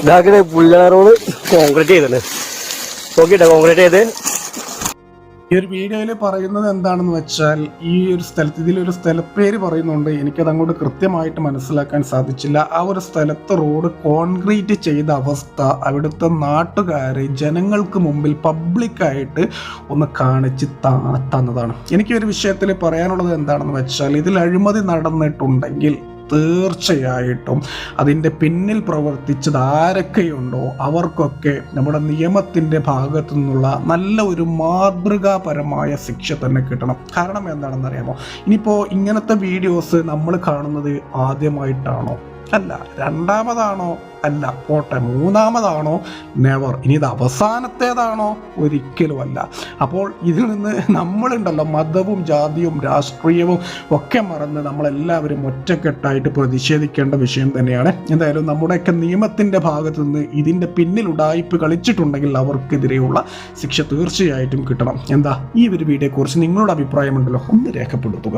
ഇതാക്കണേ പുല്ലണ road concrete ചെയ്തിട്ടുണ്ട്. നോക്കിട്ടെ concrete ചെയ്ത്. ഈ ഒരു വീഡിയോയിൽ പറയുന്നത് എന്താണെന്ന് വെച്ചാൽ ഈ ഒരു സ്ഥലത്ത് ഇതിലൊരു സ്ഥലപ്പേര് പറയുന്നുണ്ട്. എനിക്കത് അങ്ങോട്ട് കൃത്യമായിട്ട് മനസ്സിലാക്കാൻ സാധിച്ചില്ല. ആ ഒരു സ്ഥലത്ത് റോഡ് കോൺക്രീറ്റ് ചെയ്ത അവസ്ഥ അവിടുത്തെ നാട്ടുകാർ ജനങ്ങൾക്ക് മുമ്പിൽ പബ്ലിക്കായിട്ട് ഒന്ന് കാണിച്ച് തന്നതാണ്. എനിക്ക് ഒരു വിഷയത്തിൽ പറയാനുള്ളത് എന്താണെന്ന് വെച്ചാൽ ഇതിൽ അഴിമതി നടന്നിട്ടുണ്ടെങ്കിൽ തീർച്ചയായിട്ടും അതിന്റെ പിന്നിൽ പ്രവർത്തിച്ചത് ആരൊക്കെയുണ്ടോ അവർക്കൊക്കെ നമ്മുടെ നിയമത്തിന്റെ ഭാഗത്തു നിന്നുള്ള നല്ല ഒരു മാതൃകാപരമായ ശിക്ഷ തന്നെ കിട്ടണം. കാരണം എന്താണെന്ന് അറിയാമോ? ഇനിയിപ്പോൾ ഇങ്ങനത്തെ വീഡിയോസ് നമ്മൾ കാണുന്നത് ആദ്യമായിട്ടാണോ? അല്ല രണ്ടാമതാണോ? അല്ല പോട്ടെ മൂന്നാമതാണോ? നെവർ ഇനി ഇത് അവസാനത്തേതാണോ? ഒരിക്കലും അല്ല അപ്പോൾ ഇതിൽ നിന്ന് നമ്മളുണ്ടല്ലോ മതവും ജാതിയും രാഷ്ട്രീയവും ഒക്കെ മറന്ന് നമ്മളെല്ലാവരും ഒറ്റക്കെട്ടായിട്ട് പ്രതിഷേധിക്കേണ്ട വിഷയം തന്നെയാണ്. എന്തായാലും നമ്മുടെയൊക്കെ നിയമത്തിന്റെ ഭാഗത്തു നിന്ന് ഇതിന്റെ പിന്നിൽ ഉടായ്പ് കളിച്ചിട്ടുണ്ടെങ്കിൽ അവർക്കെതിരെയുള്ള ശിക്ഷ തീർച്ചയായിട്ടും കിട്ടണം. എന്താ ഈ ഒരു വീഡിയോയെക്കുറിച്ച് നിങ്ങളുടെ അഭിപ്രായമുണ്ടല്ലോ ഒന്ന് രേഖപ്പെടുത്തുക.